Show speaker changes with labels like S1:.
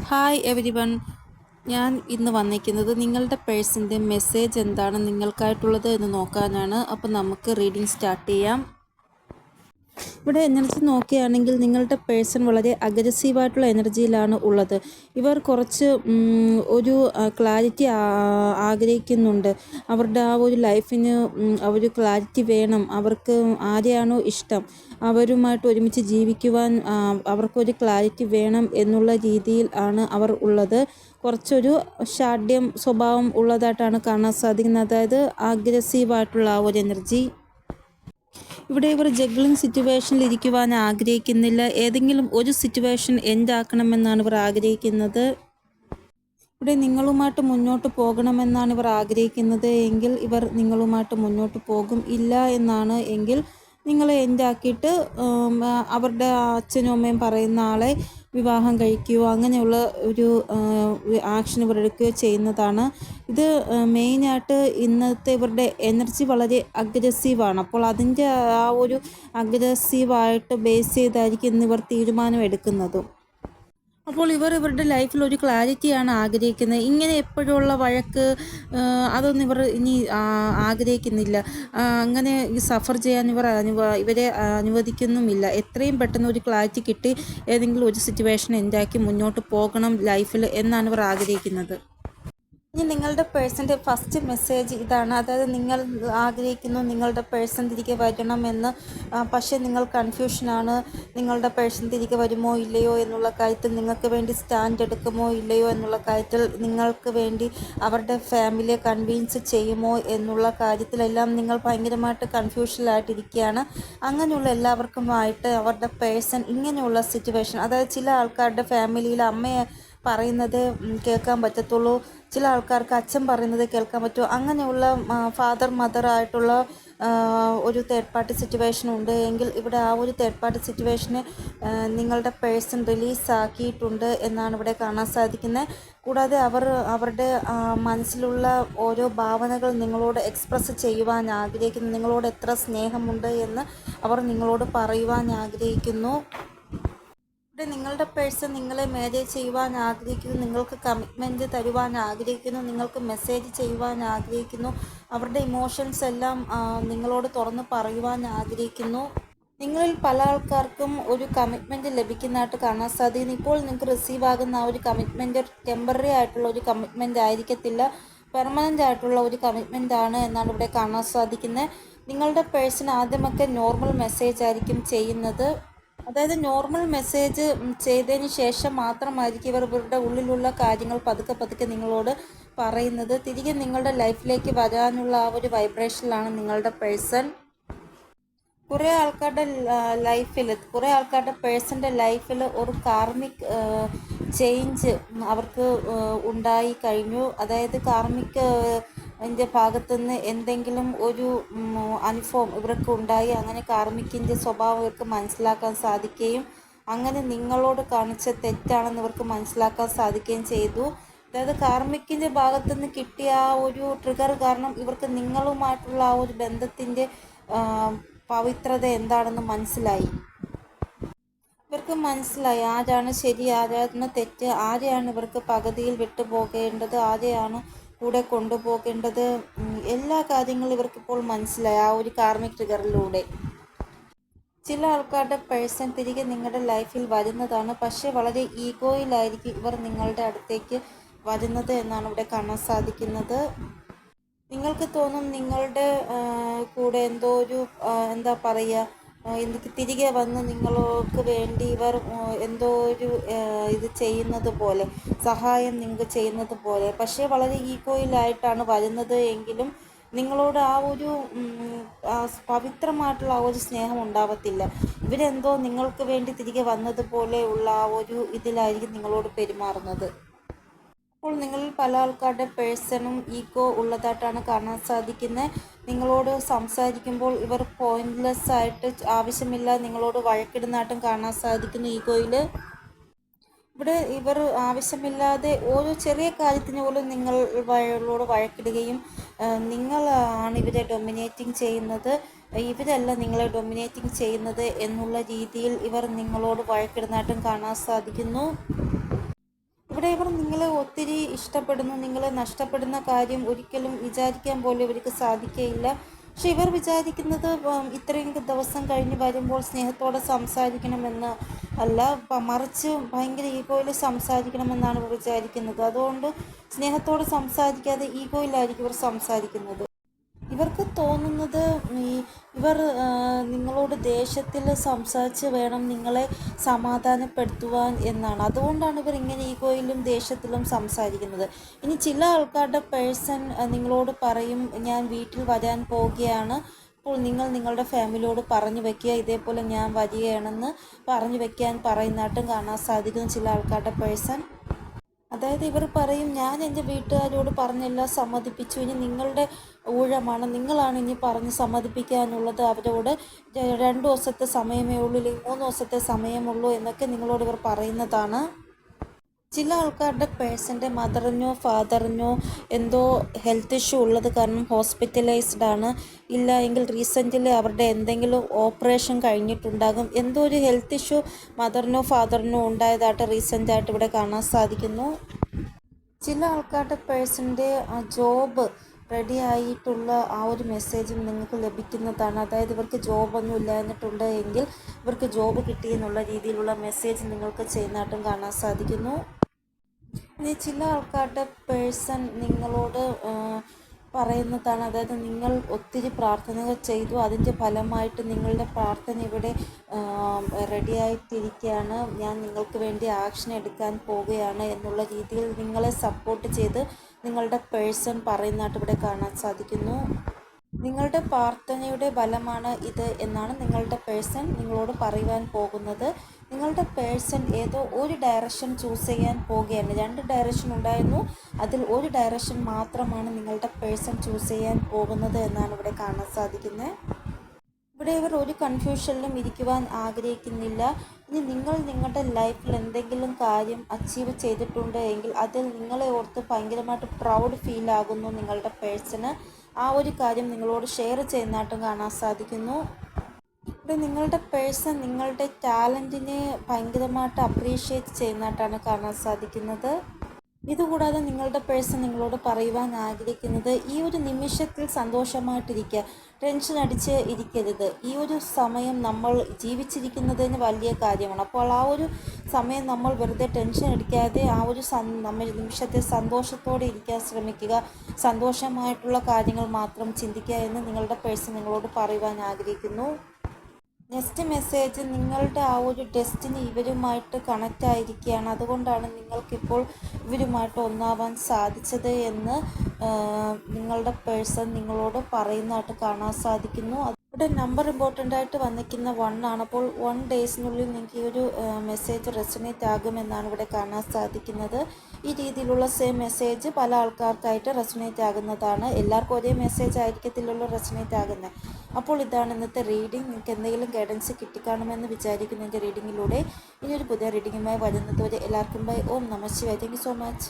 S1: Hi every one ഞാൻ ഇന്ന് വന്നിരിക്കുന്നത് നിങ്ങളുടെ പേഴ്സിന്റെ മെസ്സേജ് എന്താണ് നിങ്ങൾക്കായിട്ടുള്ളത് എന്ന് നോക്കാനാണ്. അപ്പോൾ നമുക്ക് റീഡിംഗ് സ്റ്റാർട്ട് ചെയ്യാം. ഇവിടെ എനർജി നോക്കുകയാണെങ്കിൽ നിങ്ങളുടെ പേഴ്സൺ വളരെ അഗ്രസീവായിട്ടുള്ള എനർജിയിലാണ് ഉള്ളത്. ഇവർ കുറച്ച് ഒരു ക്ലാരിറ്റി ആഗ്രഹിക്കുന്നുണ്ട്. അവരുടെ ആ ഒരു ലൈഫിന് ഒരു ക്ലാരിറ്റി വേണം. അവർക്ക് ആരെയാണോ ഇഷ്ടം അവരുമായിട്ട് ഒരുമിച്ച് ജീവിക്കുവാൻ അവർക്കൊരു ക്ലാരിറ്റി വേണം എന്നുള്ള രീതിയിൽ ആണ് അവർ ഉള്ളത്. കുറച്ചൊരു ഷാഢ്യം സ്വഭാവം ഉള്ളതായിട്ടാണ് കാണാൻ സാധിക്കുന്നത്. അതായത് അഗ്രസീവായിട്ടുള്ള ആ ഒരു എനർജി ഇവിടെ ഇവർ ജഗ്ലിംഗ് സിറ്റുവേഷനിൽ ഇരിക്കുവാൻ ആഗ്രഹിക്കുന്നില്ല. ഏതെങ്കിലും ഒരു സിറ്റുവേഷൻ എൻഡ് ആക്കണമെന്നാണ് ഇവർ ആഗ്രഹിക്കുന്നത്. ഇവിടെ നിങ്ങളുമായിട്ട് മുന്നോട്ട് പോകണമെന്നാണ് ഇവർ ആഗ്രഹിക്കുന്നത്. എങ്കിൽ ഇവർ നിങ്ങളുമായിട്ട് മുന്നോട്ട് പോകും. ഇല്ല എന്നാണ് എങ്കിൽ നിങ്ങളെ എന്റാക്കിയിട്ട് അവരുടെ അച്ഛനും അമ്മയും പറയുന്ന ആളെ വിവാഹം കഴിക്കുകയോ അങ്ങനെയുള്ള ഒരു ആക്ഷൻ ഇവർ എടുക്കുകയോ ചെയ്യുന്നതാണ്. ഇത് മെയിനായിട്ട് ഇന്നത്തെ ഇവരുടെ എനർജി വളരെ അഗ്രസീവാണ് അപ്പോൾ അതിന്റെ ആ ഒരു അഗ്രസീവായിട്ട് ബേസ് ചെയ്തായിരിക്കും ഇവർ തീരുമാനം എടുക്കുന്നതും. അപ്പോൾ ഇവർ ഇവരുടെ ലൈഫിൽ ഒരു ക്ലാരിറ്റിയാണ് ആഗ്രഹിക്കുന്നത്. ഇങ്ങനെ എപ്പോഴുള്ള വഴക്ക് അതൊന്നും ഇവർ ഇനി ആഗ്രഹിക്കുന്നില്ല. അങ്ങനെ സഫർ ചെയ്യാൻ ഇവർ അനുവ ഇവരെ അനുവദിക്കുന്നുമില്ല. എത്രയും പെട്ടെന്ന് ഒരു ക്ലാരിറ്റി കിട്ടി ഏതെങ്കിലും ഒരു സിറ്റുവേഷൻ എന്താക്കി മുന്നോട്ട് പോകണം ലൈഫിൽ എന്നാണ് ഇവർ ആഗ്രഹിക്കുന്നത്. ഇനി നിങ്ങളുടെ പേഴ്സന്റെ ഫസ്റ്റ് മെസ്സേജ് ഇതാണ്. അതായത് നിങ്ങൾ ആഗ്രഹിക്കുന്നു നിങ്ങളുടെ പേഴ്സൺ തിരികെ വരണമെന്ന്. പക്ഷേ നിങ്ങൾ കൺഫ്യൂഷനാണ്. നിങ്ങളുടെ പേഴ്സൺ തിരികെ വരുമോ ഇല്ലയോ എന്നുള്ള കാര്യത്തിൽ നിങ്ങൾക്ക് വേണ്ടി സ്റ്റാൻഡ് എടുക്കുമോ ഇല്ലയോ എന്നുള്ള കാര്യത്തിൽ നിങ്ങൾക്ക് വേണ്ടി അവരുടെ ഫാമിലിയെ കൺവീൻസ് ചെയ്യുമോ എന്നുള്ള കാര്യത്തിലെല്ലാം നിങ്ങൾ ഭയങ്കരമായിട്ട് കൺഫ്യൂഷനിലായിട്ടിരിക്കുകയാണ്. അങ്ങനെയുള്ള എല്ലാവർക്കുമായിട്ട് അവരുടെ പേഴ്സൺ ഇങ്ങനെയുള്ള സിറ്റുവേഷൻ അതായത് ചില ആൾക്കാരുടെ ഫാമിലിയിൽ അമ്മയെ പറയുന്നത് കേൾക്കാൻ പറ്റത്തുള്ളൂ. ചില ആൾക്കാർക്ക് അച്ഛൻ പറയുന്നത് കേൾക്കാൻ പറ്റുമോ? അങ്ങനെയുള്ള ഫാദർ മദർ ആയിട്ടുള്ള ഒരു തേർഡ് പാർട്ടി സിറ്റുവേഷൻ ഉണ്ട്. എങ്കിൽ ഇവിടെ ആ ഒരു തേർഡ് പാർട്ടി സിറ്റുവേഷന് നിങ്ങളുടെ പേഴ്സൺ റിലീസാക്കിയിട്ടുണ്ട് എന്നാണ് ഇവിടെ കാണാൻ സാധിക്കുന്നത്. കൂടാതെ അവർ അവരുടെ മനസ്സിലുള്ള ഓരോ ഭാവനകൾ നിങ്ങളോട് എക്സ്പ്രസ് ചെയ്യുവാൻ ആഗ്രഹിക്കുന്നു. നിങ്ങളോട് എത്ര സ്നേഹമുണ്ട് എന്ന് അവർ നിങ്ങളോട് പറയുവാൻ ആഗ്രഹിക്കുന്നു. നിങ്ങളുടെ പേഴ്സൺ നിങ്ങളെ മാരേജ് ചെയ്യുവാൻ ആഗ്രഹിക്കുന്നു നിങ്ങൾക്ക് കമ്മിറ്റ്മെന്റ് തരുവാൻ ആഗ്രഹിക്കുന്നു നിങ്ങൾക്ക് മെസ്സേജ് ചെയ്യുവാൻ ആഗ്രഹിക്കുന്നു അവരുടെ ഇമോഷൻസ് എല്ലാം നിങ്ങളോട് തുറന്ന് പറയുവാൻ ആഗ്രഹിക്കുന്നു. നിങ്ങളിൽ പല ആൾക്കാർക്കും ഒരു കമ്മിറ്റ്മെന്റ് ലഭിക്കുന്നതായിട്ട് കാണാൻ സാധിക്കുന്നു. ഇപ്പോൾ നിങ്ങൾക്ക് റിസീവ് ആകുന്ന ആ ഒരു കമ്മിറ്റ്മെന്റ് ടെമ്പററി ആയിട്ടുള്ള ഒരു കമ്മിറ്റ്മെന്റ് ആയിരിക്കത്തില്ല. പെർമനന്റ് ആയിട്ടുള്ള ഒരു കമ്മിറ്റ്മെന്റ് ആണ് എന്നാണ് ഇവിടെ കാണാൻ സാധിക്കുന്നത്. നിങ്ങളുടെ പേഴ്സൺ ആദ്യമൊക്കെ നോർമൽ മെസ്സേജ് ആയിരിക്കും ചെയ്യുന്നത്. അതായത് നോർമൽ മെസ്സേജ് ചെയ്തതിന് ശേഷം മാത്രമായിരിക്കും ഇവർ ഇവരുടെ ഉള്ളിലുള്ള കാര്യങ്ങൾ പതുക്കെ പതുക്കെ നിങ്ങളോട് പറയുന്നത്. തിരികെ നിങ്ങളുടെ ലൈഫിലേക്ക് വരാനുള്ള ആ ഒരു വൈബ്രേഷനിലാണ് നിങ്ങളുടെ പേഴ്സൺ. കുറേ ആൾക്കാരുടെ ലൈഫിൽ കുറേ ആൾക്കാരുടെ പേഴ്സന്റെ ലൈഫിൽ ഒരു കാർമിക് ചേഞ്ച് അവർക്ക് ഉണ്ടായി കഴിഞ്ഞു. അതായത് കാർമിക് അതിന്റെ ഭാഗത്തുനിന്ന് എന്തെങ്കിലും ഒരു അനുഭവം ഇവർക്ക് ഉണ്ടായി അങ്ങനെ കാർമിക്കിന്റെ സ്വഭാവം ഇവർക്ക് മനസ്സിലാക്കാൻ സാധിക്കുകയും അങ്ങനെ നിങ്ങളോട് കാണിച്ച തെറ്റാണെന്ന് ഇവർക്ക് മനസ്സിലാക്കാൻ സാധിക്കുകയും ചെയ്തു. അതായത് കാർമിക്കിന്റെ ഭാഗത്തുനിന്ന് കിട്ടിയ ആ ഒരു ട്രിഗർ കാരണം ഇവർക്ക് നിങ്ങളുമായിട്ടുള്ള ആ ഒരു ബന്ധത്തിന്റെ പവിത്രത എന്താണെന്ന് മനസ്സിലായി. ഇവർക്ക് മനസ്സിലായി ആരാണ് ശരി ആരാണ് തെറ്റ് ആരെയാണ് ഇവർക്ക് പകുതിയിൽ വിട്ടുപോകേണ്ടത് ആരെയാണ് കൂടെ കൊണ്ടുപോകേണ്ടത് എല്ലാ കാര്യങ്ങളും ഇവർക്കിപ്പോൾ മനസ്സിലായി. ആ ഒരു കാർമിക് ട്രിഗറിലൂടെ ചില ആൾക്കാരുടെ പേഴ്സൺ തിരികെ നിങ്ങളുടെ ലൈഫിൽ വരുന്നതാണ്. പക്ഷേ വളരെ ഈഗോയിലായിരിക്കും ഇവർ നിങ്ങളുടെ അടുത്തേക്ക് വരുന്നത് എന്നാണ് ഇവിടെ കാണാൻ സാധിക്കുന്നത്. നിങ്ങൾക്ക് തോന്നും നിങ്ങളുടെ കൂടെ എന്തോ ഒരു എന്താ പറയുക എനിക്ക് തിരികെ വന്ന് നിങ്ങൾക്ക് വേണ്ടി ഇവർ എന്തോ ഒരു ഇത് ചെയ്യുന്നത് പോലെ സഹായം നിങ്ങൾക്ക് ചെയ്യുന്നത് പോലെ. പക്ഷേ വളരെ ഈഗോയിലായിട്ടാണ് വരുന്നത് എങ്കിലും നിങ്ങളോട് ആ ഒരു പവിത്രമായിട്ടുള്ള ആ ഒരു സ്നേഹം ഉണ്ടാവത്തില്ല. ഇവരെന്തോ നിങ്ങൾക്ക് വേണ്ടി തിരികെ വന്നതുപോലെ ഉള്ള ആ ഒരു ഇതിലായിരിക്കും നിങ്ങളോട് പെരുമാറുന്നത്. അപ്പോൾ നിങ്ങളിൽ പല ആൾക്കാരുടെ പേഴ്സണും ഈഗോ ഉള്ളതായിട്ടാണ് കാണാൻ സാധിക്കുന്നത്. നിങ്ങളോട് സംസാരിക്കുമ്പോൾ ഇവർ പോയിന്റ്ലെസ് ആയിട്ട് ആവശ്യമില്ല. നിങ്ങളോട് വഴക്കിടുന്നതായിട്ടും കാണാൻ സാധിക്കുന്നു ഈഗോയിൽ. ഇവിടെ ഇവർ ആവശ്യമില്ലാതെ ഓരോ ചെറിയ കാര്യത്തിന് പോലും നിങ്ങൾ വയോട് വഴക്കിടുകയും നിങ്ങളാണ് ഇവരെ ഡൊമിനേറ്റിംഗ് ചെയ്യുന്നത്. ഇവരല്ല നിങ്ങളെ ഡൊമിനേറ്റിംഗ് ചെയ്യുന്നത് എന്നുള്ള രീതിയിൽ ഇവർ നിങ്ങളോട് വഴക്കിടുന്നതായിട്ടും കാണാൻ സാധിക്കുന്നു. ഇവിടെ ഇവർ നിങ്ങളെ ഒത്തിരി ഇഷ്ടപ്പെടുന്നു നിങ്ങളെ നഷ്ടപ്പെടുന്ന കാര്യം ഒരിക്കലും വിചാരിക്കാൻ പോലും ഇവർക്ക് സാധിക്കുകയില്ല പക്ഷെ ഇവർ വിചാരിക്കുന്നത് ഇത്രയും ദിവസം കഴിഞ്ഞ് വരുമ്പോൾ സ്നേഹത്തോടെ സംസാരിക്കണമെന്ന് അല്ല മറിച്ച് ഭയങ്കര ഈഗോയിൽ സംസാരിക്കണമെന്നാണ് ഇവർ വിചാരിക്കുന്നത്. അതുകൊണ്ട് സ്നേഹത്തോടെ സംസാരിക്കാതെ ഈഗോയിലായിരിക്കും ഇവർ സംസാരിക്കുന്നത്. ഇവർക്ക് തോന്നുന്നത് ഈ ഇവർ നിങ്ങളോട് ദേഷ്യത്തിൽ സംസാരിച്ച് വേണം നിങ്ങളെ സമാധാനപ്പെടുത്തുവാൻ എന്നാണ്. അതുകൊണ്ടാണ് ഇവർ ഇങ്ങനെ ഈഗോയിലും ദേഷ്യത്തിലും സംസാരിക്കുന്നത്. ഇനി ചില ആൾക്കാരുടെ പേഴ്സൺ നിങ്ങളോട് പറയും ഞാൻ വീട്ടിൽ വരാൻ പോവുകയാണ്. അപ്പോൾ നിങ്ങൾ നിങ്ങളുടെ ഫാമിലിയോട് പറഞ്ഞു വെക്കുക. ഇതേപോലെ ഞാൻ വരികയാണെന്ന് പറഞ്ഞു വെക്കാൻ പറയുന്നതായിട്ടും കാണാൻ സാധിക്കുന്ന ചില ആൾക്കാരുടെ പേഴ്സൺ. അതായത് ഇവർ പറയും ഞാൻ എന്റെ വീട്ടുകാരോട് പറഞ്ഞെല്ലാം സമ്മതിപ്പിച്ചു. ഇനി നിങ്ങളുടെ ഊഴമാണ്. നിങ്ങളാണ് ഇനി പറഞ്ഞ് സമ്മതിപ്പിക്കാനുള്ളത്. അവരോട് രണ്ടു ദിവസത്തെ സമയമേ ഉള്ളൂ അല്ലെങ്കിൽ മൂന്ന് ദിവസത്തെ സമയമുള്ളൂ എന്നൊക്കെ നിങ്ങളോട് ഇവർ പറയുന്നതാണ്. ചില ആൾക്കാരുടെ പേഴ്സന്റെ മദറിനോ ഫാദറിനോ എന്തോ ഹെൽത്ത് ഇഷ്യൂ ഉള്ളത് കാരണം ഹോസ്പിറ്റലൈസ്ഡ് ആണ്. ഇല്ല എങ്കിൽ റീസെന്റ്ലി അവരുടെ എന്തെങ്കിലും ഓപ്പറേഷൻ കഴിഞ്ഞിട്ടുണ്ടാകും. എന്തോ ഒരു ഹെൽത്ത് ഇഷ്യൂ മദറിനോ ഫാദറിനോ ഉണ്ടായതായിട്ട് റീസെന്റായിട്ട് ഇവിടെ കാണാൻ സാധിക്കുന്നു. ചില ആൾക്കാരുടെ പേഴ്സന്റെ ജോബ് റെഡി ആയിട്ടുള്ള ആ ഒരു മെസ്സേജും നിങ്ങൾക്ക് ലഭിക്കുന്നതാണ്. അതായത് ഇവർക്ക് ജോബൊന്നും ഇല്ലാഞ്ഞിട്ടുണ്ട് എങ്കിൽ ഇവർക്ക് ജോബ് കിട്ടിയെന്നുള്ള രീതിയിലുള്ള മെസ്സേജ് നിങ്ങൾക്ക് ചെയ്യുന്നതായിട്ടും കാണാൻ സാധിക്കുന്നു. ഇനി ചില ആൾക്കാരുടെ പേഴ്സൺ നിങ്ങളോട് പറയുന്നതാണ്. അതായത് നിങ്ങൾ ഒത്തിരി പ്രാർത്ഥനകൾ ചെയ്തു അതിന്റെ ഫലമായിട്ട് നിങ്ങളുടെ പ്രാർത്ഥന ഇവിടെ റെഡിയായിട്ടിരിക്കുകയാണ്. ഞാൻ നിങ്ങൾക്ക് വേണ്ടി ആക്ഷൻ എടുക്കാൻ പോവുകയാണ് എന്നുള്ള രീതിയിൽ നിങ്ങളെ സപ്പോർട്ട് ചെയ്ത് നിങ്ങളുടെ പേഴ്സൺ പറയുന്നതായിട്ട് ഇവിടെ കാണാൻ സാധിക്കുന്നു. നിങ്ങളുടെ പ്രാർത്ഥനയുടെ ഫലമാണ് ഇത് എന്നാണ് നിങ്ങളുടെ പേഴ്സൺ നിങ്ങളോട് പറയുവാൻ പോകുന്നത്. നിങ്ങളുടെ പേഴ്സൺ ഏതോ ഒരു ഡയറക്ഷൻ ചൂസ് ചെയ്യാൻ പോകുകയാണ് രണ്ട് ഡയറക്ഷൻ ഉണ്ടായിരുന്നു. അതിൽ ഒരു ഡയറക്ഷൻ മാത്രമാണ് നിങ്ങളുടെ പേഴ്സൺ ചൂസ് ചെയ്യാൻ പോകുന്നത് എന്നാണ് ഇവിടെ കാണാൻ സാധിക്കുന്നത്. ഇവിടെ ഇവർ ഒരു കൺഫ്യൂഷനിലും ഇരിക്കുവാൻ ആഗ്രഹിക്കുന്നില്ല. ഇനി നിങ്ങൾ നിങ്ങളുടെ ലൈഫിൽ എന്തെങ്കിലും കാര്യം അച്ചീവ് ചെയ്തിട്ടുണ്ട് എങ്കിൽ അതിൽ നിങ്ങളെ ഓർത്ത് ഭയങ്കരമായിട്ട് പ്രൗഡ് ഫീൽ ആകുന്നു നിങ്ങളുടെ പേഴ്സണ്. ആ ഒരു കാര്യം നിങ്ങളോട് ഷെയർ ചെയ്യുന്നതായിട്ടും കാണാൻ സാധിക്കുന്നു. ഇവിടെ നിങ്ങളുടെ പേഴ്സൺ നിങ്ങളുടെ ടാലന്റിനെ ഭയങ്കരമായിട്ട് അപ്രീഷിയേറ്റ് ചെയ്യുന്നതായിട്ടാണ് കാണാൻ സാധിക്കുന്നത്. ഇതുകൂടാതെ നിങ്ങളുടെ പേഴ്സൺ നിങ്ങളോട് പറയുവാൻ ആഗ്രഹിക്കുന്നത് ഈ ഒരു നിമിഷത്തിൽ സന്തോഷമായിട്ടിരിക്കുക ടെൻഷൻ അടിച്ച് ഇരിക്കരുത്. ഈ ഒരു സമയം നമ്മൾ ജീവിച്ചിരിക്കുന്നതിന് വലിയ കാര്യമാണ്. അപ്പോൾ ആ ഒരു സമയം നമ്മൾ വെറുതെ ടെൻഷൻ അടിക്കാതെ ആ ഒരു നമ്മൾ നിമിഷത്തെ സന്തോഷത്തോടെ ഇരിക്കാൻ ശ്രമിക്കുക. സന്തോഷമായിട്ടുള്ള കാര്യങ്ങൾ മാത്രം ചിന്തിക്കുക എന്ന് നിങ്ങളുടെ പേഴ്സൺ നിങ്ങളോട് പറയുവാൻ ആഗ്രഹിക്കുന്നു. നെക്സ്റ്റ് മെസ്സേജ് നിങ്ങളുടെ ആ ഒരു ഡെസ്റ്റിനി ഇവരുമായിട്ട് കണക്റ്റ് ആയിരിക്കുകയാണ്. അതുകൊണ്ടാണ് നിങ്ങൾക്കിപ്പോൾ ഇവരുമായിട്ട് ഒന്നാവാൻ സാധിച്ചത് എന്ന് നിങ്ങളുടെ പേഴ്സൺ നിങ്ങളോട് പറയുന്നതായിട്ട് കാണാൻ സാധിക്കുന്നു. ഇവിടെ നമ്പർ ഇമ്പോർട്ടന്റ് ആയിട്ട് വന്നിരിക്കുന്ന വൺ ആണ്. അപ്പോൾ വൺ ഡേയ്സിനുള്ളിൽ നിങ്ങൾക്ക് ഈ ഒരു മെസ്സേജ് റെസണേറ്റ് ആകുമെന്നാണ് ഇവിടെ കാണാൻ സാധിക്കുന്നത്. ഈ രീതിയിലുള്ള സെയിം മെസ്സേജ് പല ആൾക്കാർക്കായിട്ട് റെസണേറ്റ് ആകുന്നതാണ്. എല്ലാവർക്കും ഒരേ മെസ്സേജ് ആയിരിക്കത്തില്ലല്ലോ റെസണേറ്റ് ആകുന്നത് അപ്പോൾ ഇതാണ് ഇന്നത്തെ റീഡിംഗ് നിങ്ങൾക്ക് എന്തെങ്കിലും ഗൈഡൻസ് കിട്ടിക്കാണുമെന്ന് വിചാരിക്കുന്നു എന്റെ റീഡിങ്ങിലൂടെ ഇനിയൊരു പുതിയ റീഡിങ്ങുമായി വരുന്നതുവരെ എല്ലാവർക്കും ബൈ ഓം നമ ശിവായ. Thank so much